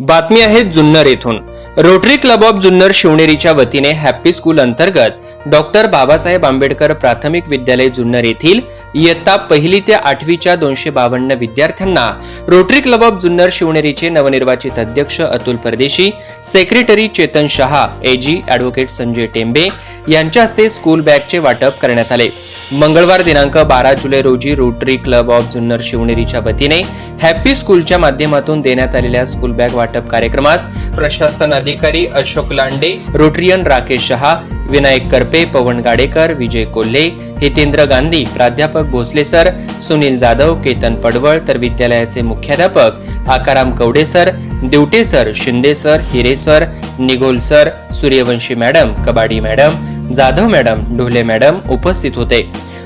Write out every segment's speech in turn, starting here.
बातमी आहे जुन्नर येथून. रोटरी क्लब ऑफ जुन्नर शिवनेरीच्या वतीने हॅप्पी स्कूल अंतर्गत डॉक्टर बाबासाहेब आंबेडकर प्राथमिक विद्यालय जुन्नर येथील इयत्ता पहिली ते आठवीच्या दोनशे बावन्न विद्यार्थ्यांना रोटरी क्लब ऑफ जुन्नर शिवनेरीचे नवनिर्वाचित अध्यक्ष Atul Pardeshi secretary Chetan Shah AG advocate Sanjay Tembe यांच्या हस्ते स्कूल बॅगचे वाटप करण्यात आले. मंगळवार दिनांक बारा जुलै रोजी रोटरी क्लब ऑफ जुन्नर शिवनेरीच्या वतीने हॅप्पी स्कूलच्या माध्यमातून देण्यात आलेल्या स्कूल बॅग वाटप कार्यक्रमास प्रशासन अधिकारी अशोक लांडे रोटरियन राकेश शहा विनायक करपे पवन गाडेकर विजय कोल्हे हितेंद्र गांधी प्राध्यापक भोसले सर सुनील जाधव केतन पडवळ तर विद्यालयाचे मुख्याध्यापक Akaram Kawade sir Diwate sir Shinde sir Hire sir Nigol sir Suryawanshi madam Kabadi madam Jadhav madam Dhole madam उपस्थित होते.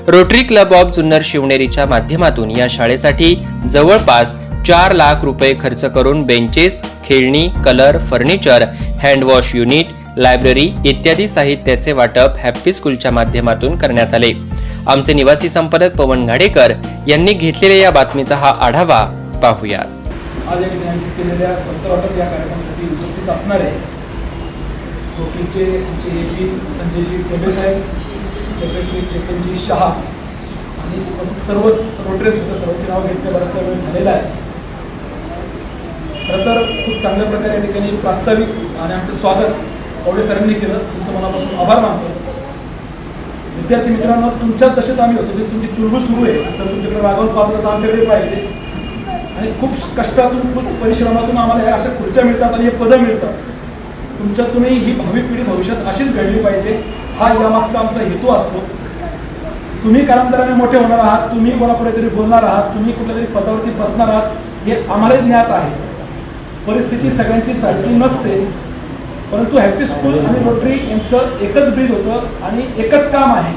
रोटरी क्लब ऑफ जुन्नर शिवनेरीच्या माध्यमातून या शाळेसाठी जवळपास चार लाख रुपये खर्च करून बेंचेस खेळणी colour furniture handwash unit library इत्यादी साहित्याचे वाटप हॅप्पी स्कूलच्या माध्यमातून करण्यात आले. आमचे निवासी संपादक पवन घाडेकर यांनी घेतलेल्या या बातमीचा हा आढावा पाहूया आज या ठिकाणी आयोजित केलेल्या दत्त वाटप या कार्यक्रमासाठी उपस्थित असणारे वकीलचे आमचे एजी संजयजी टेंबे साहेब सेक्रेटरी चेतनजी शहा आणि उपस्थित सर्वच रोटरीज होतं सर्वांचे नाव घेतले बराचसा वेळ झालेला आहे. खरं तर खूप चांगल्या प्रकारे या ठिकाणी प्रास्ताविक आणि आमचं स्वागत कवडे सरांनी केलं. तुमचं मनापासून आभार मानतो. विद्यार्थी मित्रांनो तुमच्या तसेच आम्ही होतो जे तुमची चुलबुल सुरू आहे असं तुमच्याकडे रागावून पाहतो तसं आमच्याकडे पाहिजे. आणि खूप कष्टातून खूप परिश्रमातून आम्हाला ह्या अशा खुर्च्या मिळतात आणि हे पदं मिळतात. तुमच्यातूनही ही भावी पिढी भविष्यात अशीच घडली पाहिजे. हा यामागचा आमचा हेतू असतो. तुम्ही कालांतराने मोठे होणार आहात तुम्ही कोणापुढे तरी बोलणार आहात तुम्ही कुठल्या तरी पदावरती बसणार आहात हे आम्हालाही ज्ञात आहे. परिस्थिती सगळ्यांची सारखी नसते. परंतु हॅपी स्कूल आणि रोटरी यांचं एकच ब्रीद होतं आणि एकच काम आहे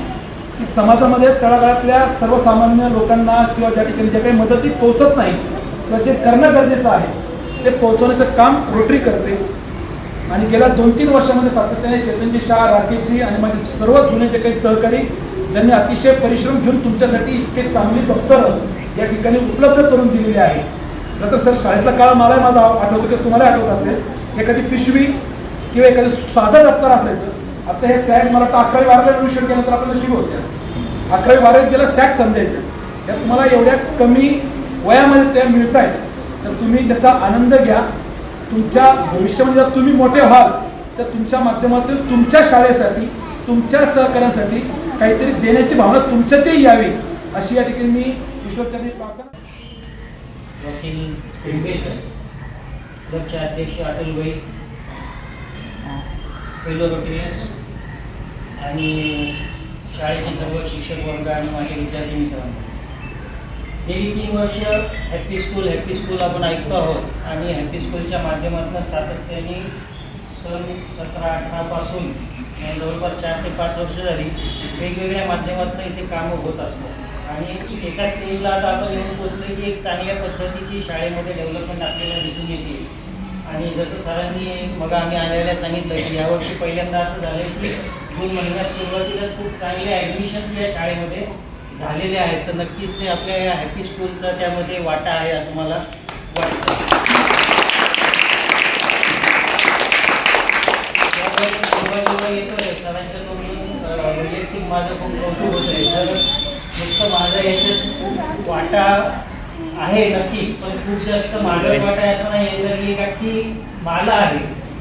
की समाजामध्ये तळागाळातल्या सर्वसामान्य लोकांना किंवा ज्या ठिकाणी ज्या काही मदती पोहोचत नाही किंवा जे करणं गरजेचं आहे ते पोहोचवण्याचं काम रोटरी करते. आणि गेल्या दोन तीन वर्षामध्ये सातत्याने चेतनजी शाह राकेशजी आणि माझे सर्व जुने जे काही सहकारी ज्यांनी अतिशय परिश्रम घेऊन तुमच्यासाठी इतके चांगली दप्तरं या ठिकाणी उपलब्ध करून दिलेली आहे नंतर सर शाळेतला काळ मला माझा आठवतो की तुम्हाला आठवत असेल एखादी पिशवी किंवा एखादं साधं दप्तर असायचं. आता हे सॅग मला वाटतं अकरावी बारावी ऍडमिशन केलं तर आपल्याला शिक होत्या अकरावी बारावीत गेलं सॅग समजायचं. त्यात तुम्हाला एवढ्या कमी वयामध्ये त्या मिळत आहेत तर तुम्ही त्याचा आनंद घ्या. तुमच्या भविष्यामध्ये जर तुम्ही मोठे व्हाल तर तुमच्या माध्यमातून तुमच्या शाळेसाठी तुमच्या सहकार्यासाठी काहीतरी देण्याची भावना तुमच्यातही यावी अशी या ठिकाणी मी ईश्वरचरणी प्रार्थना वकील पिंपेकर क्लबचे अध्यक्ष अटल भाई फेलो रोटेरियन्स आणि शाळेचे सर्व शिक्षक वर्ग आणि माझे विद्यार्थी मित्रांनो. गेली तीन वर्ष हॅप्पी स्कूल हॅप्पी स्कूल आपण ऐकतो आहोत आणि हॅप्पी स्कूलच्या माध्यमातून सातत्याने सन सतरा अठरापासून जवळपास चार ते पाच वर्ष झाली वेगवेगळ्या माध्यमातून इथे कामं होत असतात. आणि एका स्टेजला आता आपण येऊन पोचलो की एक चांगल्या पद्धतीची शाळेमध्ये डेव्हलपमेंट आपल्याला दिसून येते. आणि जसं सरांनी मग आम्ही आलेल्या सांगितलं की यावर्षी पहिल्यांदा असं झालं की दोन महिन्यात सुरुवातीला खूप चांगले ॲडमिशन्स या शाळेमध्ये झालेले आहेत. तर नक्कीच ते आपल्या या हॅपी स्कूलचा त्यामध्ये वाटा आहे असं मला वाटतं. त्यामुळे जेव्हा जेव्हा येतोय सरांच्या तोंडून वैयक्तिक माझं खूप कौतुक होत आहे सर जास्त माझा याच्यात वाटा आहे नक्कीच पण खूप जास्त माझा वाटा असं नाही आहे तर एक माला आहे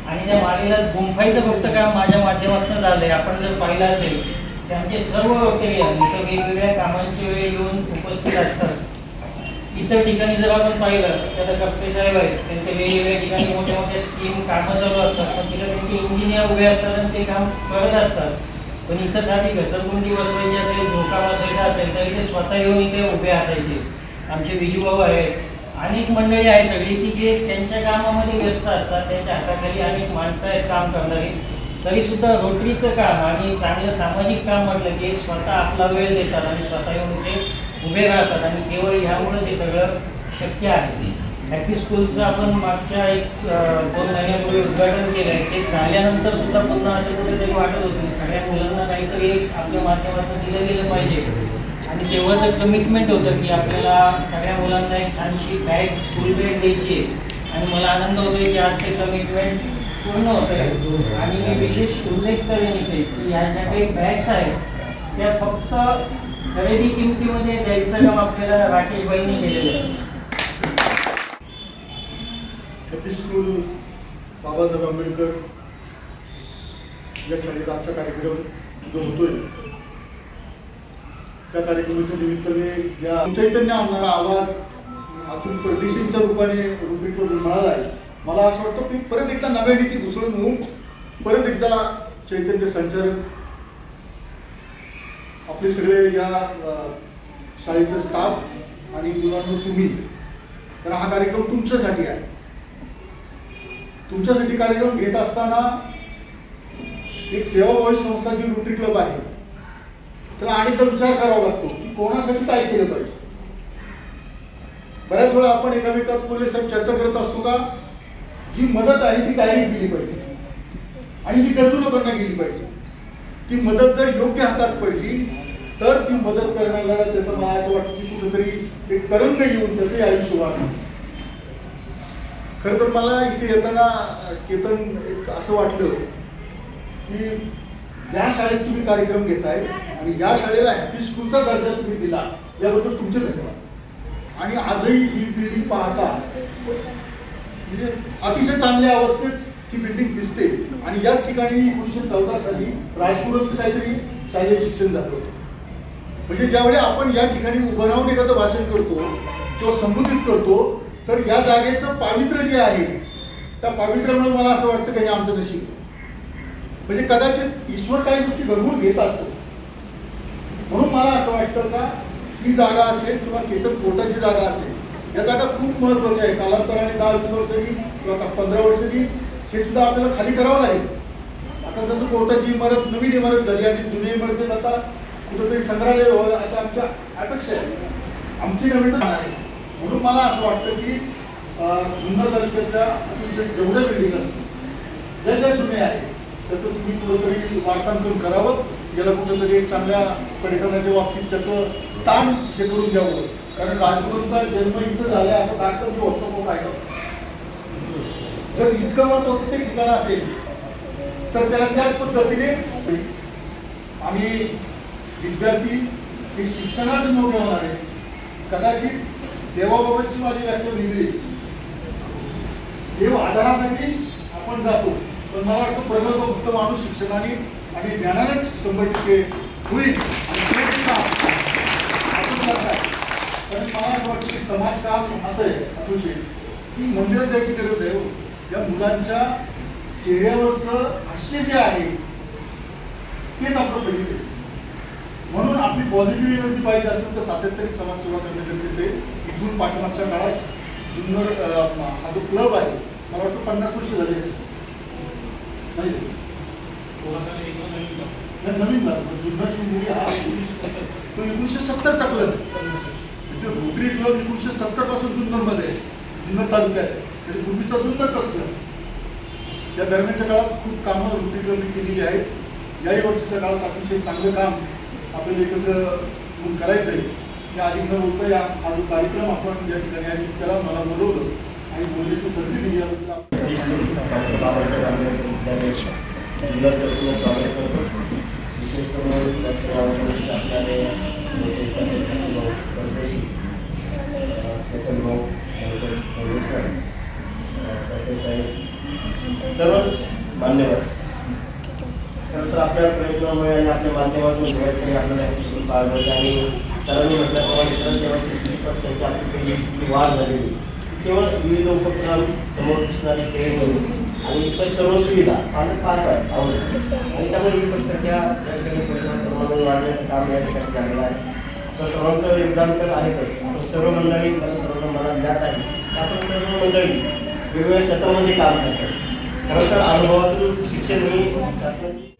आणि त्या मालेला गुंफायचं फक्त काम माझ्या माध्यमातून झालंय. आपण जर पाहिलं असेल त्यांचे सर्व वक्तव्य इथं वेगवेगळ्या कामांची वेळ येऊन उपस्थित असतात. इतर ठिकाणी जर आपण पाहिलं तर कप्पे साहेब आहेत त्यांचे वेगवेगळ्या ठिकाणी मोठ्या मोठ्या स्कीम कामं चालू असतात. पण तिथं त्यांचे इंजिनियर उभे असतात आणि ते काम करत असतात. पण इथं साठी घसरगुंडी बसवायची असेल धोका बसवायचा असेल तर इथे स्वतः येऊन इथे उभे असायचे. आमचे विजूभाऊ आहेत. अनेक मंडळी आहे सगळी की जे त्यांच्या कामामध्ये व्यस्त असतात त्यांच्या हाताखाली अनेक माणसं आहेत काम करणारी. तरी सुद्धा रोटरीचं काम आणि चांगलं सामाजिक काम म्हटलं की स्वतः आपला वेळ देतात आणि स्वतः येऊन ते उभे राहतात. आणि केवळ ह्यामुळं ते सगळं शक्य आहे. हॅपी स्कूलचं आपण मागच्या एक दोन महिन्यापूर्वी उद्घाटन केलं आहे ते झाल्यानंतर सुद्धा पुन्हा असं कुठेतरी वाटत होतं. सगळ्या मुलांना काहीतरी एक आपल्या माध्यमातून दिलं गेलं पाहिजे. आणि तेव्हाचं कमिटमेंट होतं की आपल्याला सगळ्या मुलांना एक छानशी बॅग स्कूल बॅग द्यायची आहे. आणि मला आनंद होतो की आज ते कमिटमेंट पूर्ण होत आहे आणि मी विशेष उल्लेख करेन इथे की ह्या ज्या काही बॅग्स आहेत त्या फक्त खरेदी किमतीमध्ये द्यायचं काम आपल्याला राकेशबाईंनी केलेलं आहे. स्कूल बाबासाहेब आंबेडकर या शाळेत आजचा कार्यक्रम जो होतोय त्या कार्यक्रमाच्या निमित्ताने या चैतन्य आणणारा आवाज आतून परदेशींच्या रूपाने रुपीकडून मिळाला आहे. मला असं वाटतं की परत एकदा नव्याने ती घुसळून होऊन परत एकदा चैतन्य संचालक आपले सगळे या शाळेचं स्टाफ आणि मुलांना तुम्ही. तर हा कार्यक्रम तुमच्यासाठी आहे. तुमच्यासाठी कार्यक्रम घेत असताना एक सेवाभावी संस्था जी रोटरी क्लब आहे त्याला तर विचार करावा लागतो की कोणासाठी काय केलं पाहिजे. बऱ्याच वेळा आपण एकामेकात पोलीस साहेब चर्चा करत असतो का? जी मदत आहे ती डायरेक्ट दिली पाहिजे. आणि जी गरजू लोकांना गेली पाहिजे. ती मदत जर योग्य हातात पडली तर ती मदत करण्याला त्याचं मला असं वाटतं की कुठेतरी एक तरंग येऊन त्याचंही आयुष्य वाढतं खरं तर मला इथे येताना केतन एक असं वाटलं की या शाळेत तुम्ही कार्यक्रम घेताय आणि या शाळेला हॅपी स्कूलचा दर्जा तुम्ही दिला याबद्दल तुमचे धन्यवाद. आणि आजही ही बिल्डिंग पाहता म्हणजे अतिशय चांगल्या अवस्थेत ही बिल्डिंग दिसते. आणि याच ठिकाणी एकोणीसशे चौदा साली राजपुरांचं काहीतरी शालेय शिक्षण झालं होतं. म्हणजे ज्यावेळी आपण या ठिकाणी उभं राहून एखादं भाषण करतो किंवा संबोधित करतो तर या जागेचं पावित्र्य जे आहे त्या पावित्र्यामुळे मला असं वाटतं की हे आमचं नशीब म्हणजे कदाचित ईश्वर काही गोष्टी घडवून घेत असतो. म्हणून मला असं वाटतं का ही जागा असेल किंवा केतन कोर्टाची जागा असेल या जागा खूप महत्त्वाच्या आहे. कालांतराने दहा वीस वर्षांनी किंवा पंधरा वर्षांनी हे सुद्धा आपल्याला खाली करावं लागेल. आता जसं कोर्टाची इमारत नवीन इमारत झाली आणि जुन्या इमारतीत आता कुठंतरी संग्रहालय व्हावं अशा आमच्या अपेक्षा आहे आमची नवीन आहे. म्हणून मला असं वाटतं की अं, जुन्नर तालुक्यातल्या अतिशय जेवढ्या बिल्डिंग असतील ज्या ज्या जुने आहेत त्याचं तुम्ही कुठंतरी वार्तांकन करावं याला कुठंतरी एक चांगल्या पर्यटनाच्या बाबतीत त्याचं स्थान हे करून द्यावं. कारण राजभवनचा जन्म इथं झालाय असं दाखल जो होतो तो काय जर इतकं महत्वाचं ते ठिकाण असेल तर त्याला त्याच पद्धतीने आम्ही विद्यार्थी हे शिक्षणाचं मोठे होणार आहे. कदाचित देवाबाबतची माझी व्याख्या वेगळी आहे. देव आधारासाठी आपण जातो पण मला वाटतं प्रगल्भ फक्त माणूस शिक्षणाने आणि ज्ञानानेच शंभर टक्के होईल कारण मला असं वाटतं की समाजकाम असं आहे अतुलजी की मंदिरात जायची गरज आहे हो. या मुलांच्या चेहऱ्यावरचं हास्य जे आहे तेच आपलं पहिले म्हणून आपली पॉझिटिव्ह एनर्जी पाहिजे असेल तर सातत्याने समाजसेवा करणे गरजेचे आहे. इथून पाठीमागच्या काळात जुन्नर हा जो क्लब आहे मला वाटतं पन्नास वर्ष झाले असेल. नाही. नवीन झालं. जुन्नर शिंदे हा एकोणीसशे सत्तर. तो एकोणीसशे सत्तरचा क्लब म्हणजे रोटरी क्लब एकोणीसशे सत्तरपासून जुन्नरमध्ये आहे. जुन्नर तालुक्यात आहे. तरी पूर्वीचा जुन्नर क्लब या दरम्यानच्या काळात खूप कामं रोटरी क्लबने केलेली आहेत. याही वर्षाच्या काळात अतिशय चांगलं काम आपल्याला एकत्र येऊन करायचं आहे या अधिक न बोलता या हा जो कार्यक्रम आपण या ठिकाणी आहे त्याला मला बोलवलं आणि बोलण्याची संधी दिली. याबद्दल बाबासाहेब आंबेडकर स्वागत करतो विशेष करून असणारे भाऊ परदेशी केतन भाऊ सर साहेब सर्वच मान्यवर. खरं तर आपल्या प्रयत्नामुळे आणि आपल्या माध्यमातून आपल्याला एपिसोड पार आणि सरांनी म्हटल्याप्रमाणे सर तेव्हा तीस आपली पहिली वाढ झालेली केवळ विविध उपक्रम समोर दिसणारी खेळ म्हणून आणि इतर सर्व सुविधा पालक पाहतात आवडत आणि त्यामुळे ही पक्षाच्या या ठिकाणी परिणाम वाढण्याचं काम या ठिकाणी झालेलं आहे. तर सर्वांचं योगदान तर आहेतच. आपण सर्व मंडळी मला सर्वांना मला ज्ञात आहे. आपण सर्व मंडळी वेगवेगळ्या क्षेत्रामध्ये काम करतात खरं तर अनुभवातून शिक्षण ही शासनाची